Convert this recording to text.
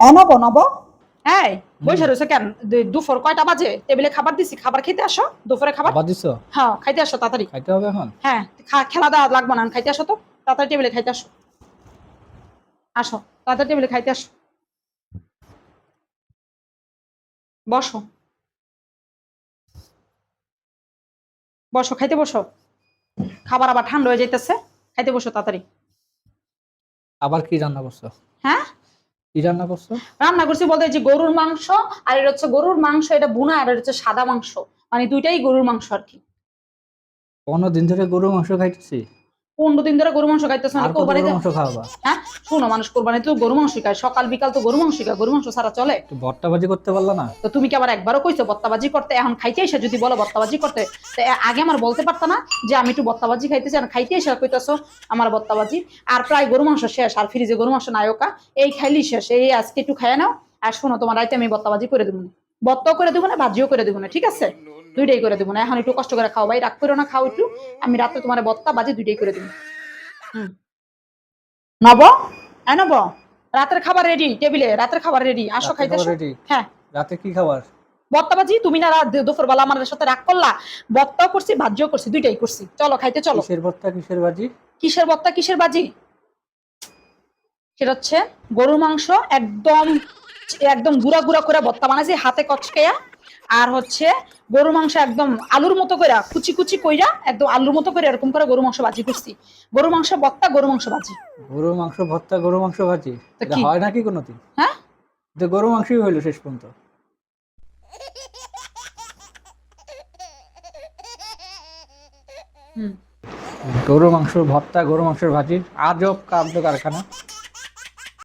এ নব এই বসে রয়েছে কেন? দুপুর কয়টা বাজে? টেবিলে খাবার দিছি খাবার খেতে আসো দুপুরে খাবার। আবার দিছো? হ্যাঁ খাইতে আসো তাড়াতাড়ি। খাইতে হবে এখন? হ্যাঁ খেলা দেওয়া লাগবে না খাইতে আসো তো। তাড়াতাড়ি টেবিলে খাইতে আসো। আসো তাড়াতাড়ি টেবিলে খাইতে আসো। বসো। বসো খাইতে বসো। খাবার আবার ঠান্ডা হয়ে যাইতেছে। খাইতে বসো তাড়াতাড়ি। আবার কি রান্না করছ? হ্যাঁ? কি রান্না করছ? রান্না করছি বলতে যে গরুর মাংস আর এটা হচ্ছে গরুর মাংস এটা বুনা আর এটা হচ্ছে সাদা মাংস। মানে দুইটাই গরুর মাংস আর কি। দিন ধরে গরুর মাংস খাইতেছি? পনেরো দিন ধরে গরু মাংস খাইতেছে মানে কোরবানিতে মাংস খাওয়াবা হ্যাঁ? শোনো মানুষ কোরবানি তো গরু মাংস খায় সকাল বিকাল তো গরু মাংস খায় গরু মাংস ছাড়া চলে। ভাজি করতে পারলা না? তো তুমি কি আবার একবারও কইছো বত্তাবাজি করতে? এখন খাইতে এসে যদি বলো বত্তাবাজি করতে তো আগে আমার বলতে পারতো না যে আমি একটু বত্তাবাজি খাইতেছি আর খাইতে এসে কইতেছো আমার বত্তাবাজি। আর প্রায় গরু মাংস শেষ আর ফ্রিজে গরু মাংস নায়কা এই খাইলি শেষ এই আজকে একটু খাইয়ে নাও। আর শোনো তোমার রাইতে আমি বত্তাবাজি করে দেবো না। বত্তাও করে দেবো না ভাজিও করে দেবো না ঠিক আছে? দুইটাই করে দেবো না। এখন একটু কষ্ট করে খাও ভাই রাগ করো না খাও একটু। আমি রাতে তোমার বত্তা বাজি দুইটাই করে দেবো। হুম। নব? হ্যাঁ নব? রাতের খাবার রেডি টেবিলে রাতের খাবার রেডি আসো খাইতে। হ্যাঁ। রাতে কি খাবার? বত্তাবাজি তুমি না রাত দুপুর বেলা আমার সাথে রাগ করলা? বত্তাও করছি ভাজ্যও করছি দুইটাই করছি। চলো খাইতে চলো। কিসের ভর্তা কিসের বাজি? কিসের বত্তা কিসের বাজি? সেটা হচ্ছে গরুর মাংস একদম একদম গুড়া গুড়া করে বত্তা বানাইছি হাতে কচকেয়া আর হচ্ছে গরুর মাংস একদম আলুর মতো করে কুচি কুচি কইরা একদম আলুর মতো করে এরকম করে গরু মাংস বাজি করছি। গরু মাংস বত্তা গরু মাংস বাজি গরু মাংস ভর্তা গরু মাংস ভাজি? তো হয় নাকি কোনোদিন? হ্যাঁ? যে গরু মাংসই হইল শেষ পর্যন্ত। হুম। গরু মাংস ভর্তা গরু মাংসের ভাজি আজব কাব্য কারখানা